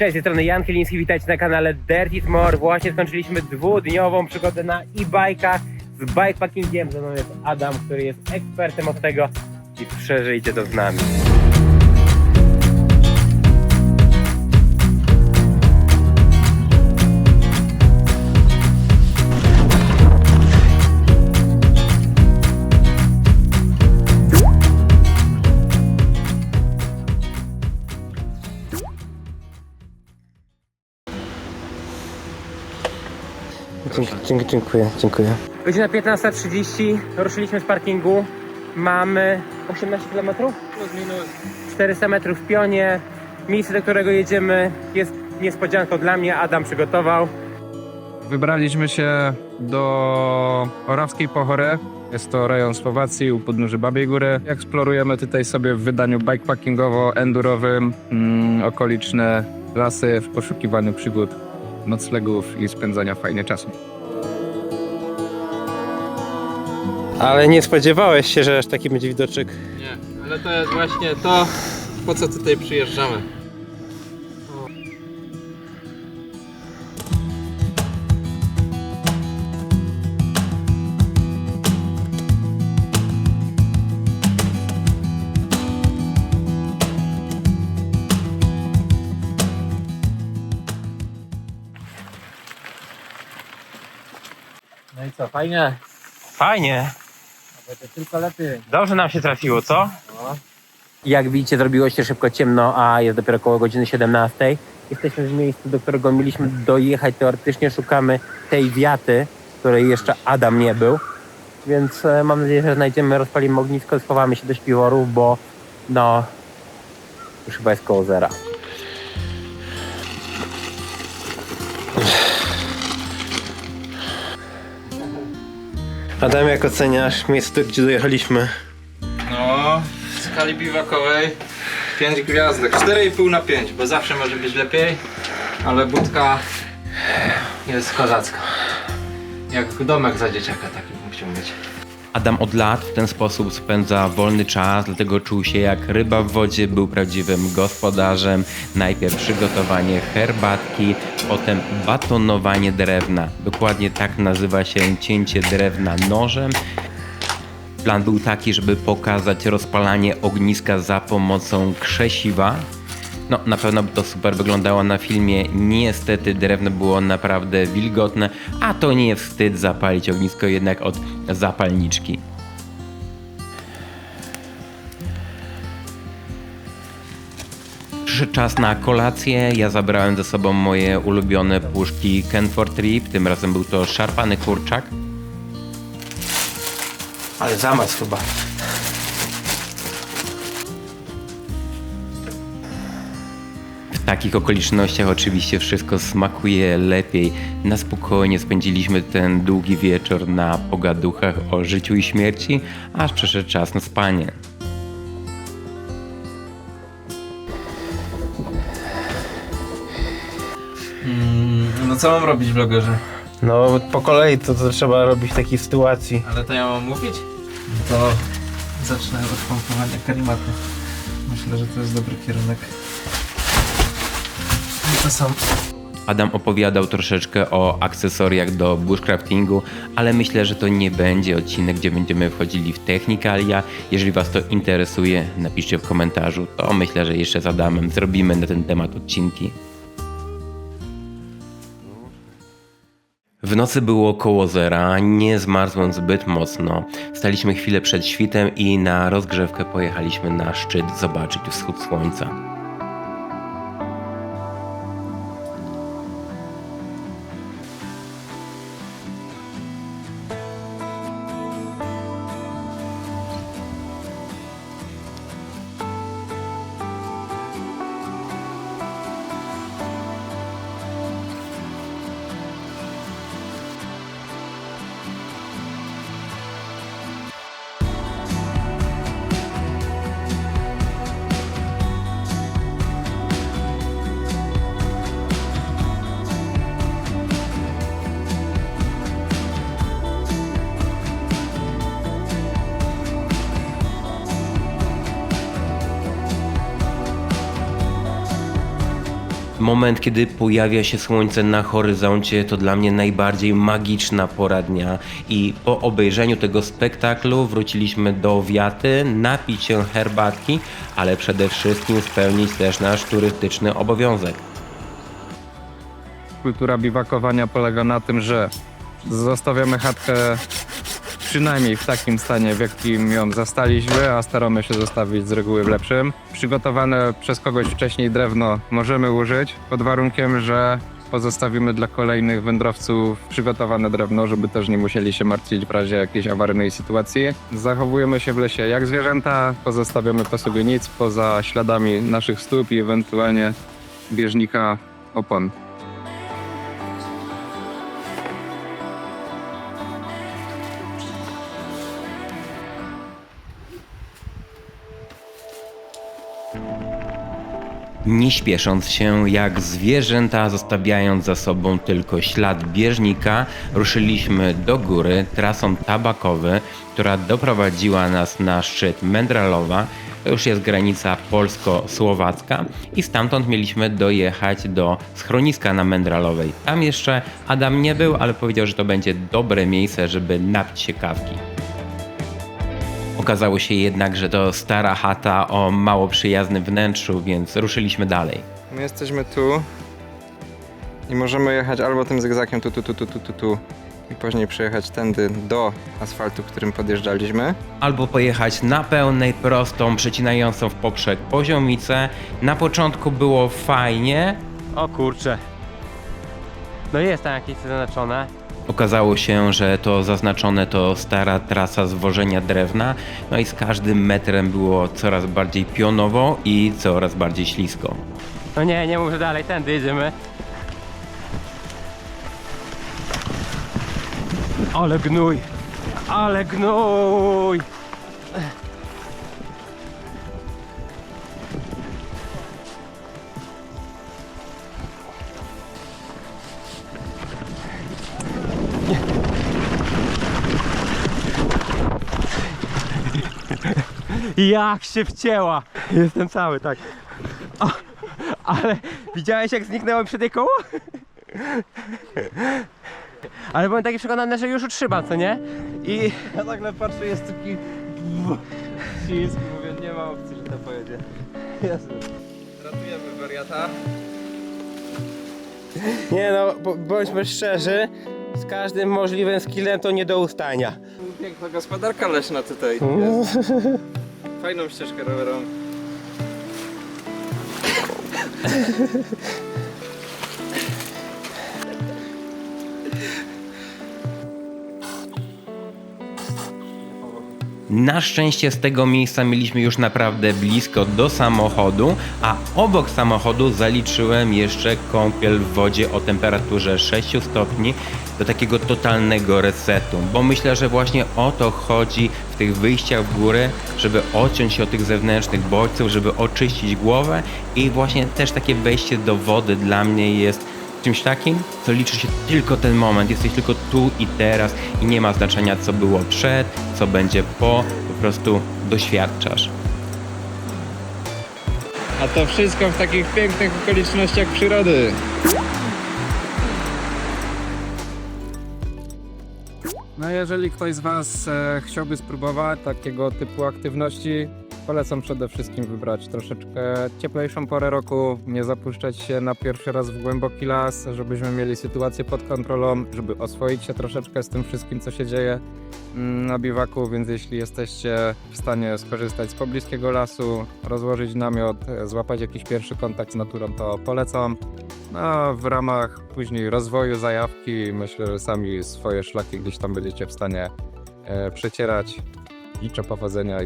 Cześć, z tej strony Jan Chyliński, witajcie na kanale Dirty More. Właśnie skończyliśmy dwudniową przygodę na e-bikach z bikepackingiem. Ze mną jest Adam, który jest ekspertem od tego i przeżyjcie to z nami. Dziękuję, dziękuję, dziękuję. Godzina 15.30, ruszyliśmy z parkingu. Mamy 18 km? Plus minus. 400 metrów w pionie. Miejsce, do którego jedziemy jest niespodzianką dla mnie. Adam przygotował. Wybraliśmy się do Orawskiej Pochory. Jest to rejon Słowacji u podnóży Babiej Góry. Eksplorujemy tutaj sobie w wydaniu bikepackingowo-endurowym mm, okoliczne lasy w poszukiwaniu przygód, noclegów i spędzania fajnie czasu. Ale nie spodziewałeś się, że aż taki będzie widoczek. Nie, ale to jest właśnie to, po co tutaj przyjeżdżamy. No i co, fajnie? Fajnie. Tylko lepiej. Dobrze nam się trafiło, co? Jak widzicie, zrobiło się szybko ciemno, a jest dopiero około godziny 17. Jesteśmy w miejscu, do którego mieliśmy dojechać. Teoretycznie szukamy tej wiaty, której jeszcze Adam nie był. Więc e, mam nadzieję, że znajdziemy, rozpalimy ognisko, schowamy się do śpiworów, bo no, już chyba jest koło zera. Adam, jak oceniasz miejsce, gdzie dojechaliśmy? No, w skali biwakowej 5 gwiazdek. 4,5 na 5, bo zawsze może być lepiej, ale budka jest kozacka. Jak domek za dzieciaka taki musiał mieć. Adam od lat w ten sposób spędza wolny czas, dlatego czuł się jak ryba w wodzie, był prawdziwym gospodarzem. Najpierw przygotowanie herbatki, potem batonowanie drewna. Dokładnie tak nazywa się cięcie drewna nożem. Plan był taki, żeby pokazać rozpalanie ogniska za pomocą krzesiwa. No, na pewno by to super wyglądało na filmie. Niestety drewno było naprawdę wilgotne, a to nie jest wstyd zapalić ognisko jednak od zapalniczki. Przyszedł czas na kolację. Ja zabrałem ze sobą moje ulubione puszki Ken for Trip. Tym razem był to szarpany kurczak. Ale zamaz chyba. W takich okolicznościach oczywiście wszystko smakuje lepiej. Na spokojnie spędziliśmy ten długi wieczór na pogaduchach o życiu i śmierci, aż przyszedł czas na spanie. No co mam robić vlogerze? No, po kolei to, to trzeba robić w takiej sytuacji. Ale to ja mam mówić? To zacznę od pompowania karimaty. Myślę, że to jest dobry kierunek. To są Adam opowiadał troszeczkę o akcesoriach do bushcraftingu, ale myślę, że to nie będzie odcinek, gdzie będziemy wchodzili w technikalia. Jeżeli Was to interesuje, napiszcie w komentarzu, to myślę, że jeszcze z Adamem zrobimy na ten temat odcinki. W nocy było koło zera, nie zmarzłem zbyt mocno. Staliśmy chwilę przed świtem i na rozgrzewkę pojechaliśmy na szczyt zobaczyć wschód słońca. Moment, kiedy pojawia się słońce na horyzoncie, to dla mnie najbardziej magiczna pora dnia. I po obejrzeniu tego spektaklu wróciliśmy do wiaty, napić się herbatki, ale przede wszystkim spełnić też nasz turystyczny obowiązek. Kultura biwakowania polega na tym, że zostawiamy chatkę przynajmniej w takim stanie, w jakim ją zastaliśmy, a staramy się zostawić z reguły w lepszym. Przygotowane przez kogoś wcześniej drewno możemy użyć, pod warunkiem, że pozostawimy dla kolejnych wędrowców przygotowane drewno, żeby też nie musieli się martwić w razie jakiejś awaryjnej sytuacji. Zachowujemy się w lesie jak zwierzęta, pozostawiamy po sobie nic poza śladami naszych stóp i ewentualnie bieżnika opon. Nie śpiesząc się, jak zwierzęta, zostawiając za sobą tylko ślad bieżnika, ruszyliśmy do góry trasą tabakowy, która doprowadziła nas na szczyt Mędralowa. To już jest granica polsko-słowacka i stamtąd mieliśmy dojechać do schroniska na Mędralowej. Tam jeszcze Adam nie był, ale powiedział, że to będzie dobre miejsce, żeby napić się kawki. Okazało się jednak, że to stara chata o mało przyjaznym wnętrzu, więc ruszyliśmy dalej. My jesteśmy tu i możemy jechać albo tym zygzakiem tu, tu, tu, tu, tu, tu, tu i później przejechać tędy do asfaltu, którym podjeżdżaliśmy. Albo pojechać na pełnej, prostą, przecinającą w poprzek poziomicę. Na początku było fajnie, O kurczę. No jest tam jakieś zaznaczone. Okazało się, że to zaznaczone to stara trasa zwożenia drewna, no i z każdym metrem było coraz bardziej pionowo i coraz bardziej ślisko. No nie, nie mów, że dalej, tędy jedziemy. Ale gnój! Ale gnój! Jak się wcięła! Jestem cały, tak. O, ale widziałeś jak zniknęło mi przy tej koło? Ale byłem taki przekonany, że już utrzyma, co nie? I Ja nagle patrzę, jest taki ścisk, mówię, nie ma opcji, że to pojedzie. Jezu. Ratujemy wariata. Nie no, bądźmy szczerzy, z każdym możliwym skillem to nie do ustania. Piękna gospodarka leśna tutaj. Jest. Fajną ścieżkę rowerową. Na szczęście z tego miejsca mieliśmy już naprawdę blisko do samochodu, a obok samochodu zaliczyłem jeszcze kąpiel w wodzie o temperaturze 6 stopni do takiego totalnego resetu, bo myślę, że właśnie o to chodzi w tych wyjściach w górę, żeby odciąć się od tych zewnętrznych bodźców, żeby oczyścić głowę i właśnie też takie wejście do wody dla mnie jest czymś takim, co liczy się tylko ten moment. Jesteś tylko tu i teraz i nie ma znaczenia, co było przed, co będzie po. Po prostu doświadczasz. A to wszystko w takich pięknych okolicznościach przyrody. No jeżeli ktoś z Was e, chciałby spróbować takiego typu aktywności, polecam przede wszystkim wybrać troszeczkę cieplejszą porę roku, nie zapuszczać się na pierwszy raz w głęboki las, żebyśmy mieli sytuację pod kontrolą, żeby oswoić się troszeczkę z tym wszystkim, co się dzieje mm, na biwaku, więc jeśli jesteście w stanie skorzystać z pobliskiego lasu, rozłożyć namiot, złapać jakiś pierwszy kontakt z naturą, to polecam. No, a w ramach później rozwoju zajawki myślę, że sami swoje szlaki gdzieś tam będziecie w stanie e, przecierać. Życzę powodzenia